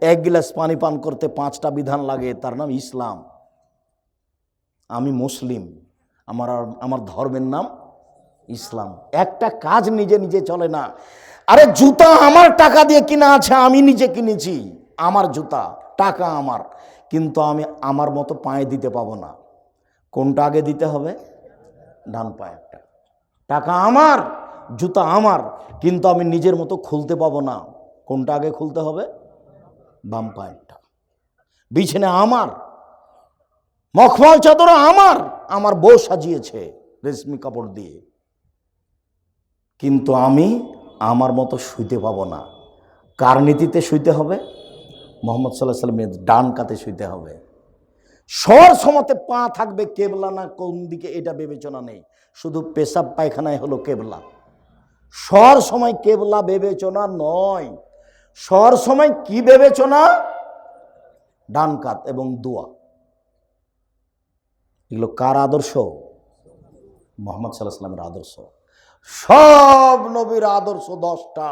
এক গ্লাস পানি পান করতে পাঁচটা বিধান লাগে, তার নাম ইসলাম। আমি মুসলিম, আমার আমার ধর্মের নাম ইসলাম। একটা কাজ নিজে নিজে চলে না। আরে জুতা আমার টাকা দিয়ে কিনা আছে, আমি নিজে কিনেছি। আমার জুতা, টাকা আমার। কিন্তু আমি আমার মতো পায়ে দিতে পাবো না। কোনটা আগে দিতে হবে? ডান পায়ে একটা। টাকা আমার, জুতা আমার, কিন্তু আমি নিজের মতো খুলতে পাবো না। কোনটা আগে খুলতে হবে? বাম পায়েরটা। বিছানে আমার, মখমাল চাদর আমার আমার বউ সাজিয়েছে রেশমি কাপড় দিয়ে। কিন্তু আমি আমার মতো শুইতে পাবো না। কার নীতিতে শুইতে হবে? মোহাম্মদ সাল্লাহ সাল্লামের ডান কাতে শুইতে হবে। সর সমতে পা থাকবে কেবলা না, কোন দিকে এটা বিবেচনা নেই। শুধু পেশাব পায়খানায় হলো কেবলা। সর সময় কেবলা বিবেচনা নয়। সর সময় কি বিবেচনা ডান কাত এবং দোয়া। এগুলো কার আদর্শ? মোহাম্মদ সাল্লাহ সাল্লামের আদর্শ। সব নবীর আদর্শ দশটা।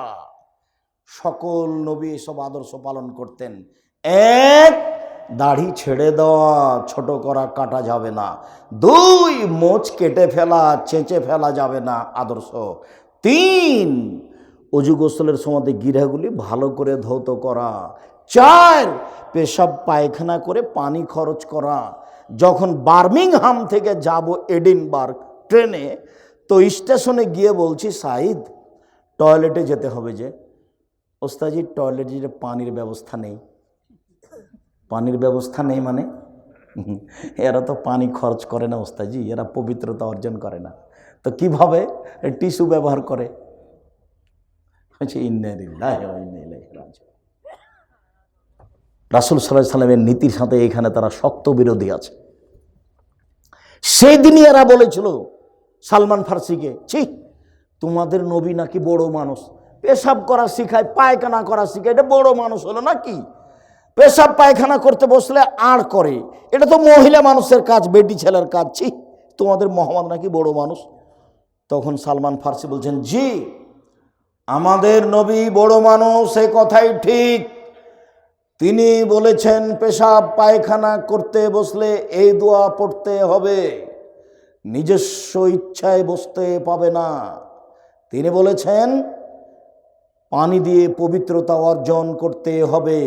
সকল নবী এসব আদর্শ পালন করতেন। এক দাড়ি ছেড়ে দেওয়া, ছোট করা কাটা যাবে না। দুই মোচ কেটে ফেলা, চেঁচে ফেলা যাবে না আদর্শ। তিন অজু গোসলের সময় গিরাগুলি ভালো করে ধৌত করা। চার, পেশাব পায়খানা করে পানি খরচ করা। যখন বার্মিংহাম থেকে যাব এডিনবার্গ ট্রেনে, তো স্টেশনে গিয়ে বলছি সাইদ টয়লেটে যেতে হবে যে। ওস্তাজি টয়লেটে পানির ব্যবস্থা নেই। পানির ব্যবস্থা নেই মানে? এরা তো পানি খরচ করে না ওস্তাজি, এরা পবিত্রতা অর্জন করে না। তো কীভাবে? টিস্যু ব্যবহার করে। হচ্ছে রাসুল সাল্লাহ সাল্লামের নীতির সাথে এখানে তারা শক্ত বিরোধী আছে। সেই দিনই এরা বলেছিল সালমান ফার্সিকে, ছি, তোমাদের নবী নাকি বড় মানুষ। পেশাব করা শিখায়, পায়খানা করা শিখায়, এটা বড় মানুষ হলো নাকি? পেশাব পায়খানা করতে বসলে আর করে। এটা তো মহিলা মানুষের কাজ, বেটি ছেলের কাজ। ছি, তোমাদের মোহাম্মদ নাকি বড় মানুষ? তখন সালমান ফার্সি বলছেন, জি আমাদের নবী বড় মানুষ এ কথাই ঠিক। তিনি বলেছেন, পেশাব পায়খানা করতে বসলে এই দোয়া পড়তে হবে। নিজস্ব ইচ্ছায় বসতে পাবে না। তিনি বলেছেন, পানি দিয়ে পবিত্রতা অর্জন করতে হবে।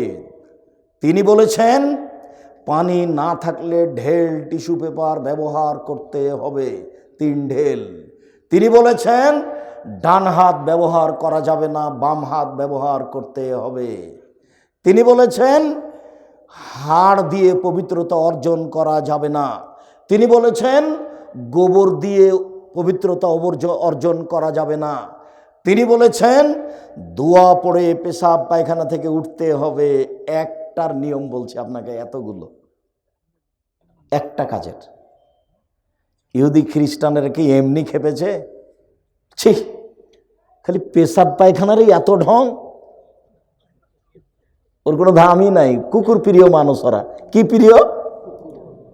তিনি বলেছেন, পানি না থাকলে ঢেল, টিস্যু পেপার ব্যবহার করতে হবে, তিন ঢেল। তিনি বলেছেন ডান হাত ব্যবহার করা যাবে না, বাম হাত ব্যবহার করতে হবে। তিনি বলেছেন, হাড় দিয়ে পবিত্রতা অর্জন করা যাবে না। তিনি বলেছেন, গোবর দিয়ে পবিত্রতা অবর্জ- অর্জন করা যাবে না। তিনি বলেছেন দোয়া পড়ে পেশাব পায়খানা থেকে উঠতে হবে। একটার নিয়ম বলছে আপনাকে এতগুলো। একটা কাজের। ইহুদি খ্রিস্টানের কি এমনি খেপেছে? ছি, খালি পেশাব পায়খানারই এত ঢং। ওর কোনো দামই নাই। কুকুর প্রিয় মানুষ ওরা। কি প্রিয়?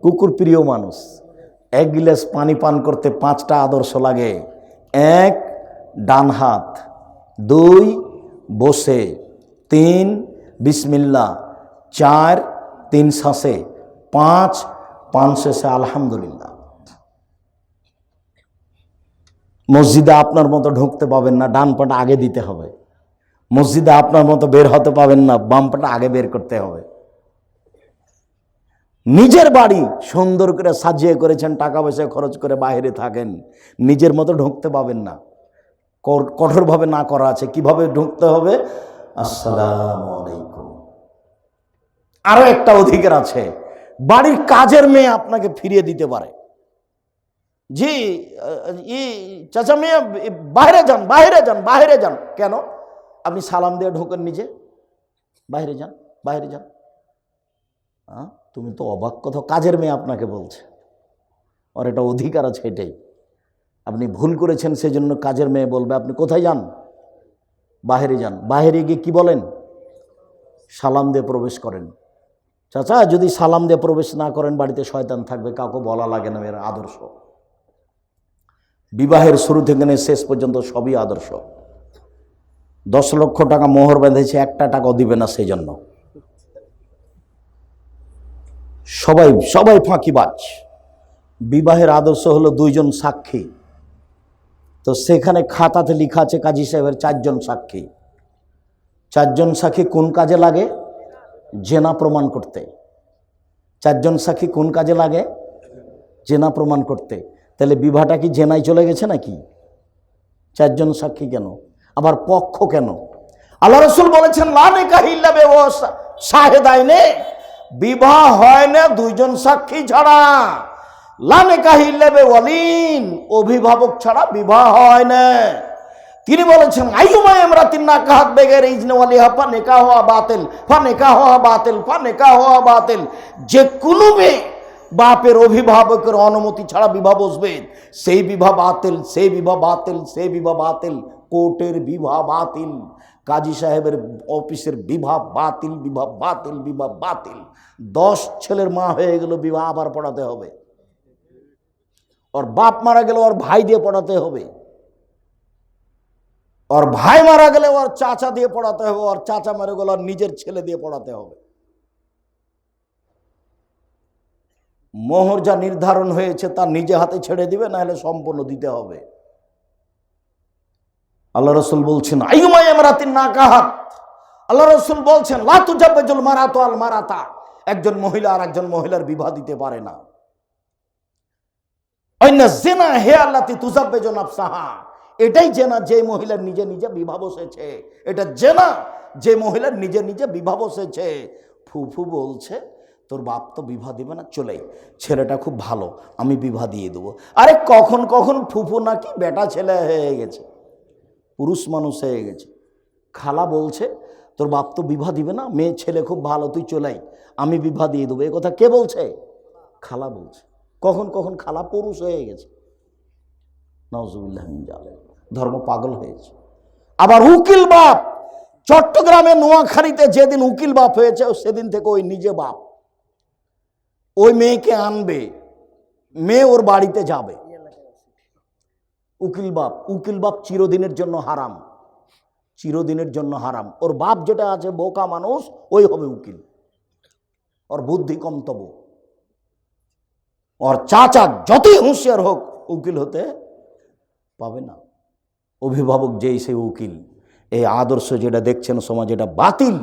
কুকুর প্রিয় মানুষ। এক গিলাস পানি পান করতে পাঁচটা আদর্শ লাগে। এক, ডান হাত। দুই, বসে। তিন, বিসমিল্লা। চার, তিন শ্বাসে। পাঁচ, পান শেষে আলহামদুলিল্লাহ। মসজিদে আপনার মতো ঢুকতে পাবেন না, ডান পাটা আগে দিতে হবে। মসজিদে আপনার মতো বের হতে পাবেন না, বাম পাটা আগে বের করতে হবে। নিজের বাড়ি সুন্দর করে সাজিয়ে করেছেন, টাকা পয়সা খরচ করে বাইরে থাকেন, নিজের মতো ঢুকতে পাবেন না। কঠোরভাবে না করা আছে, কীভাবে ঢুকতে হবে? আসসালাম আলাইকুম। আরও একটা অধিকার আছে, বাড়ির কাজের মেয়ে আপনাকে ফিরিয়ে দিতে পারে। জি ই, চাচা মেয়ে বাইরে যান বাইরে যান বাইরে যান। কেন? আপনি সালাম দিয়ে ঢোকেন নিজে। বাইরে যান বাইরে যান। হ্যাঁ তুমি তো অবাক কথা, কাজের মেয়ে আপনাকে বলছে। ওর এটা অধিকার আছে এটাই। আপনি ভুল করেছেন, সেজন্য কাজের মেয়ে বলবে, আপনি কোথায় যান? বাহিরে যান। বাহিরে গিয়ে কি বলেন? সালাম দিয়ে প্রবেশ করেন। চাচা, যদি সালাম দিয়ে প্রবেশ না করেন, বাড়িতে শয়তান থাকবে, কাউকে বলা লাগে না এর আদর্শ। বিবাহের শুরু থেকে নিয়ে শেষ পর্যন্ত সবই আদর্শ। দশ লক্ষ টাকা মোহর বেঁধেছে, একটা টাকাও দিবে না সেই জন্য সবাই সবাই ফাঁকিবাজ। বিবাহের আদর্শ হলো দুইজন সাক্ষী। তো সেখানে খাতাতে লিখা আছে কাজী সাহেবের চারজন সাক্ষী। চারজন সাক্ষী কোন কাজে লাগে? জেনা প্রমাণ করতে। চারজন সাক্ষী কোন কাজে লাগে? জেনা প্রমাণ করতে। তাহলে বিবাহটা কি জেনায় চলে গেছে নাকি? চারজন সাক্ষী কেন? আবার পক্ষ কেন? আল্লাহ রসুল বলেছেন লানে কাহিল্লা ব্যবস্থা শাহেদাই নে বিবাহ হয় না দুইজন সাক্ষী ছাড়া। লানে কাহিল্লা ওয়ালিন, অভিভাবক ছাড়া বিবাহ হয় না। তিনি বলেছেন, আইয়ুমা ইমরাতিন নাকাহাত বেগের ইজনে ওয়ালিহা ফা নেকা হওয়া বাতিল, ফা নেকা হওয়া বাতিল, ফা নেকা হওয়া বাতিল। যে কোনো মেয়ে বাপের অভিভাবকের অনুমতি ছাড়া বিবাহ বসবে। সেই বিবাহ বাতিল, সেই বিবাহ বাতিল, সেই বিবাহ বাতিল, কোর্টের বিবাহ বাতিল। কাজী সাহেবের অফিসের বিবাহ বাতিল বিবাহ বাতিল বিবাহ বাতিল। দশ ছেলের মা হয়ে গেল, বিবাহ আবার পড়াতে হবে। ওর বাপ মারা গেলে ওর ভাই দিয়ে পড়াতে হবে। ওর ভাই মারা গেলে ওর চাচা দিয়ে পড়াতে হবে, ওর চাচা মারা গেলে ওর নিজের ছেলে দিয়ে পড়াতে হবে। মোহর যা নির্ধারণ হয়েছে তা নিজে হাতে ছেড়ে দিবে না হলে সম্পূর্ণ দিতে হবে। আল্লাহ রসুল বলছেন আইমাই আমরাতিন না কাহাত আল্লাহ রসুল বলছেন, লাতু জাবেজুল মারাতো আল মারাতা। একজন মহিলা আর একজন মহিলার বিবাহ দিতে পারে না। অন্য জেনা হে আল্লাহ তুজাবেজন আফসাহা এটাই জেনা যে মহিলার নিজে নিজে বিবাহ বসেছে। এটা জেনা যে মহিলার নিজে নিজে বিবাহ বসেছে। ফুফু বলছে তোর বাপ তো বিবাহ দিবে না চলে ছেলেটা খুব ভালো, আমি বিবাহ দিয়ে দেবো। আরে কখন কখন ফুফু নাকি বেটা ছেলে হয়ে গেছে, পুরুষ মানুষ হয়ে গেছে। খালা বলছে, তোর বাপ তো বিবাহ দিবে না মেয়ে ছেলে খুব ভালো, তুই চলাই, আমি বিবাহ দিয়ে দেবো। এ কথা কে বলছে? খালা বলছে। কখন কখন খালা পুরুষ হয়ে গেছে। নজরুল্লাহ ধর্ম পাগল হয়েছে। আবার উকিল বাপ চট্টগ্রামে নোয়াখালীতে যেদিন উকিল বাপ হয়েছে, সেদিন থেকে ওই নিজে বাপ। ওই মেয়েকে আনবে, মেয়ে ওর বাড়িতে যাবে। উকিল বাপ উকিল বাপ চিরদিনের জন্য হারাম। চিরদিনের জন্য হারাম। ওর বাপ যেটা আছে, বোকা মানুষ, ওই হবে উকিল। ওর বুদ্ধি কম তবু। ওর চাচা যতই হুঁশিয়ার হোক, উকিল হতে পাবে না। অভিভাবক যেই সে উকিল। এই আদর্শ যেটা দেখছেন সমাজ, এটা বাতিল।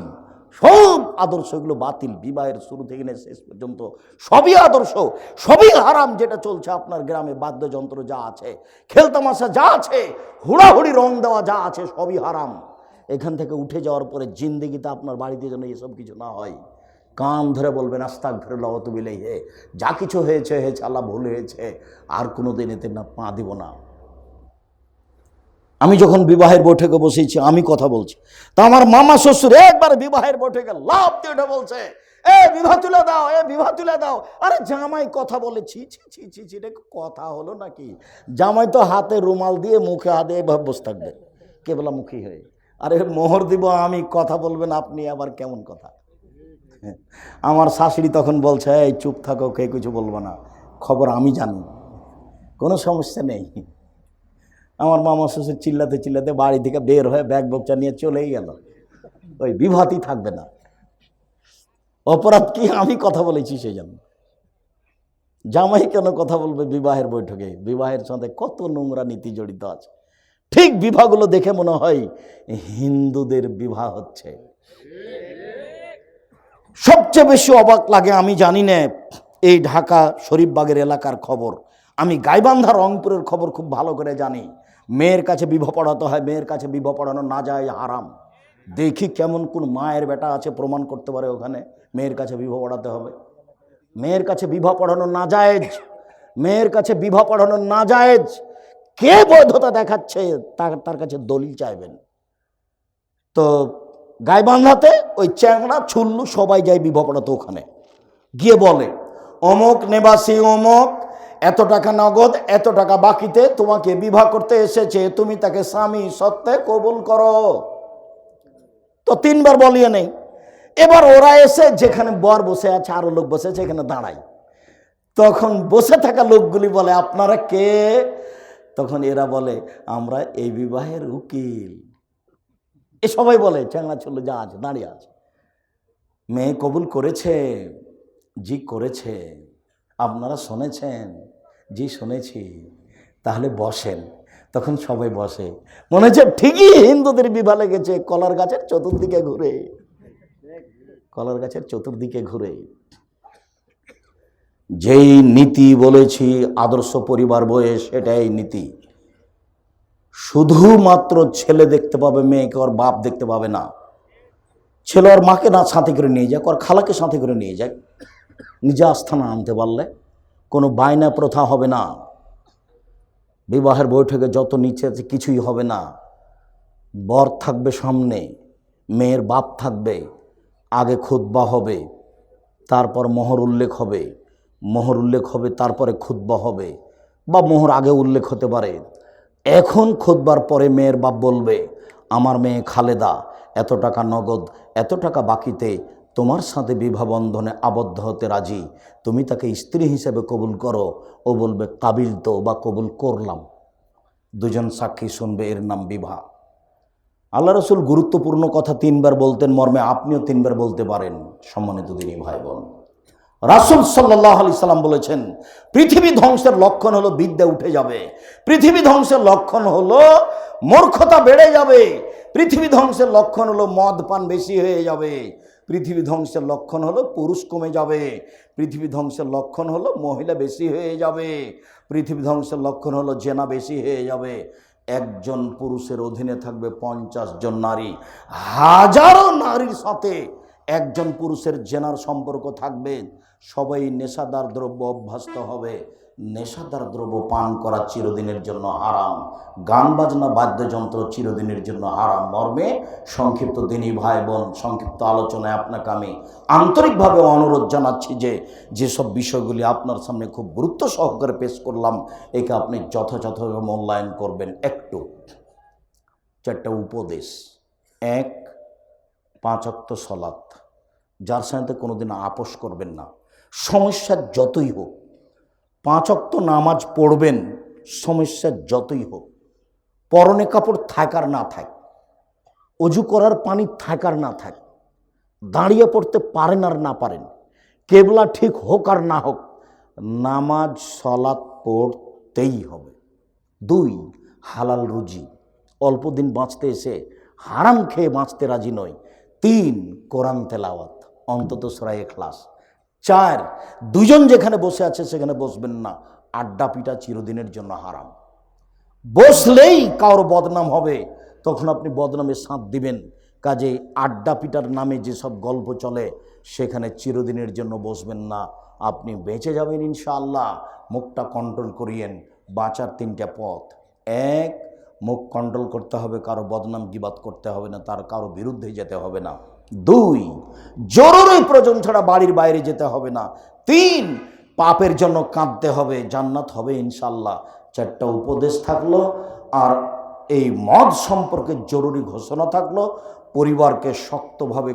সব আদর্শগুলো বাতিল, বিবাহের শুরু থেকে নিয়ে শেষ পর্যন্ত সবই আদর্শ, সবই হারাম যেটা চলছে আপনার গ্রামে, বাদ্যযন্ত্র যা আছে খেলতামাশা যা আছে, হুড়াহুড়ি রং দেওয়া যা আছে, সবই হারাম। এখান থেকে উঠে যাওয়ার পরে জিন্দিগিতে আপনার বাড়িতে যেন এসব কিছু না হয়। কান ধরে বলবেন, আস্তাক ধরে লওয়াত বিলেই হে। যা কিছু হয়েছে হয়েছে, আল্লাহ ভুল হয়েছে। আর কোনো দিন এতে না পা দিব না। আমি যখন বিবাহের বৈঠকে বসেছি, আমি কথা বলছি। তা আমার মামা, শ্বশুর একবার বিবাহের বৈঠকে লাভ দিয়ে বলছে, এ বিবাহ তুলে দাও, এ বিবাহ তুলে দাও। আরে জামাই কথা বলে, ছি ছি ছি ছি ছি কথা হলো নাকি? জামাই তো হাতে রুমাল দিয়ে মুখে হাতে এভাবে বসে থাকবে কেবলা মুখী হয়ে। আরে মোহর দিব, আমি কথা বলবেন, আপনি আবার কেমন কথা? আমার শাশুড়ি তখন বলছে, এই চুপ থাকো কে কিছু বলব না, খবর আমি জানি, কোনো সমস্যা নেই। আমার মামা শ্বশুর চিল্লাতে চিল্লাতে বাড়ি থেকে বের হয়ে ব্যাগ বকচা নিয়ে চলেই গেল। ওই বিভাতি থাকবে না। অপরাধ কি আমি কথা বলেছি সেই জন্য। জামাই কেন কথা বলবে বিবাহের বৈঠকে? বিবাহের সাথে কত নোংরা নীতি জড়িত আছে। ঠিক বিবাহগুলো দেখে মনে হয় হিন্দুদের বিবাহ হচ্ছে। সবচেয়ে বেশি অবাক লাগে, আমি জানি না, এই ঢাকা শরীফবাগের এলাকার খবর। আমি গাইবান্ধা রংপুরের খবর খুব ভালো করে জানি। মেয়ের কাছে বিবাহ পড়াতে হয়, মেয়ের কাছে বিবাহ পড়ানো না যায় হারাম। দেখি কেমন কোন মায়ের বেটা আছে, প্রমাণ করতে পারে ওখানে, মেয়ের কাছে বিবাহ পড়াতে হবে। মেয়ের কাছে বিবাহ পড়ানো না জায়েজ মেয়ের কাছে বিবাহ পড়ানো না জায়েজ কে বৈধতা দেখাচ্ছে? তার তার কাছে দলিল চাইবেন। তো গাইবান্ধাতে ওই চ্যাংড়া, ছুল্লু সবাই যায় বিবাহ পড়াতে ওখানে। গিয়ে বলে, অমুক নেবাসী, অমুক এত টাকা নগদ, এত টাকা বাকিতে তোমাকে বিবাহ করতে এসেছে, তুমি তাকে স্বামী সত্ত্বে কবুল করো। তো তিনবার বলিয়ে নেই। এবার ওরা এসে যেখানে বর বসে আছে, আরও লোক বসে এখানে দাঁড়ায়। তখন বসে থাকা লোকগুলি বলে, আপনারা কে? তখন এরা বলে, আমরা এই বিবাহের উকিল। এ সবাই বলে চ্যাংড়া ছিল যা আছে, দাঁড়িয়ে আছে। মেয়ে কবুল করেছে, জি করেছে। আপনারা শুনেছেন জি, শুনেছি। তাহলে বসেন। তখন সবাই বসে। মনে হচ্ছে ঠিকই হিন্দুদের বিবাহ লেগেছে কলার গাছের চতুর্দিকে ঘুরে। কলার গাছের চতুর্দিকে ঘুরে। যেই নীতি বলেছি, আদর্শ পরিবার বয়ে, সেটাই নীতি। শুধুমাত্র ছেলে দেখতে পাবে, মেয়েকে ওর বাপ দেখতে পাবে না। ছেলে ওর মাকে না সাথে করে নিয়ে যাক ওর খালাকে সাথে করে নিয়ে যাক নিজে আস্থানা আনতে পারলে কোনো বায়না প্রথা হবে না। বিবাহের বৈঠকে যত নিচে আছে কিছুই হবে না। বর থাকবে সামনে, মেয়ের বাপ থাকবে, আগে খুতবা হবে, তারপর মোহর উল্লেখ হবে। মোহর উল্লেখ হবে, তারপরে খুতবা হবে। বা মোহর আগে উল্লেখ হতে পারে। এখন খুতবার পরে মেয়ের বাপ বলবে, আমার মেয়ে খালেদা, এত টাকা নগদ, এত টাকা বাকিতে তোমার সাথে বিবাহ বন্ধনে আবদ্ধ হতে রাজি। তুমি তাকে স্ত্রী হিসেবে কবুল করো ও বলবে, কাবিল তো বা কবুল করলাম। দুজন সাক্ষী শুনবে এর নাম বিবাহ। আল্লাহ রসুল গুরুত্বপূর্ণ কথা তিনবার বলতেন, মর্মে আপনিও তিনবার বলতে পারেন, সম্মানিত দিনী ভাই বোন রাসুল সাল্লাহ আলি সাল্লাম বলেছেন, পৃথিবী ধ্বংসের লক্ষণ হলো বিদ্যা উঠে যাবে। পৃথিবী ধ্বংসের লক্ষণ হলো মূর্খতা বেড়ে যাবে। পৃথিবী ধ্বংসের লক্ষণ হলো মদ পান বেশি হয়ে যাবে। পৃথিবী ধ্বংসের লক্ষণ হলো পুরুষ কমে যাবে। পৃথিবী ধ্বংসের লক্ষণ হলো মহিলা বেশি হয়ে যাবে। পৃথিবী ধ্বংসের লক্ষণ হলো জেনা বেশি হয়ে যাবে। একজন পুরুষের অধীনে থাকবে পঞ্চাশ জন নারী। হাজারো নারীর সাথে একজন পুরুষের জেনার সম্পর্ক থাকবে। সবাই নেশাদার দ্রব্য অভ্যস্ত হবে। নেশাদার দ্রব্য পান করা চিরদিনের জন্য হারাম। গান বাজনা, বাদ্যযন্ত্র চিরদিনের জন্য হারাম। মর্মে সংক্ষিপ্ত দিনী ভাই বোন, সংক্ষিপ্ত আলোচনায় আপনাকে আমি আন্তরিকভাবে অনুরোধ জানাচ্ছি যে যেসব বিষয়গুলি আপনার সামনে খুব গুরুত্ব সহকারে পেশ করলাম, একে আপনি যথাযথভাবে মূল্যায়ন করবেন। একটু, চারটা উপদেশ। এক, পাঁচ অক্ত সলাৎ। যার সাথে কোনোদিন আপোষ করবেন না। সমস্যা যতই হোক, পাঁচ অক্ত নামাজ পড়বেন, সমস্যা যতই হোক, পরনে কাপড় থাকার না থাক, অজু করার পানি থাকার না থাক, দাঁড়িয়ে পড়তে পারেন আর না পারেন, কেবলা ঠিক হোক আর না হোক, নামাজ সলাৎ পড়তেই হবে। দুই, হালাল রুজি, অল্প দিন বাঁচতে এসে হারাম খেয়ে বাঁচতে রাজি নয়। তিন, কোরআন তেলাওয়াত, অন্তত সরাই ক্লাস চার, দুজন যেখানে বসে আছে সেখানে বসবেন না। আড্ডা পিটা চিরদিনের জন্য হারাম। বসলেই কারোর বদনাম হবে, তখন আপনি বদনামে সাঁত দিবেন। কাজে আড্ডা পিটার নামে যেসব গল্প চলে, সেখানে চিরদিনের জন্য বসবেন না। আপনি বেঁচে যাবেন ইনশাআল্লাহ। মুখটা কন্ট্রোল করিয়েন, বাঁচার তিনটা পথ। এক, মুখ কন্ট্রোল করতে হবে, কারও বদনাম গিবাদ করতে হবে না, তার কারও বিরুদ্ধে যেতে হবে না। দুই, জরুরি প্রয়োজন ছাড়া বাড়ির বাইরে যেতে হবে না। তিন, পাপের জন্য কাঁদতে হবে, জান্নাত হবে ইনশাল্লাহ চারটা উপদেশ থাকল, আর এই মদ সম্পর্কে জরুরি ঘোষণা থাকল, পরিবারকে শক্তভাবে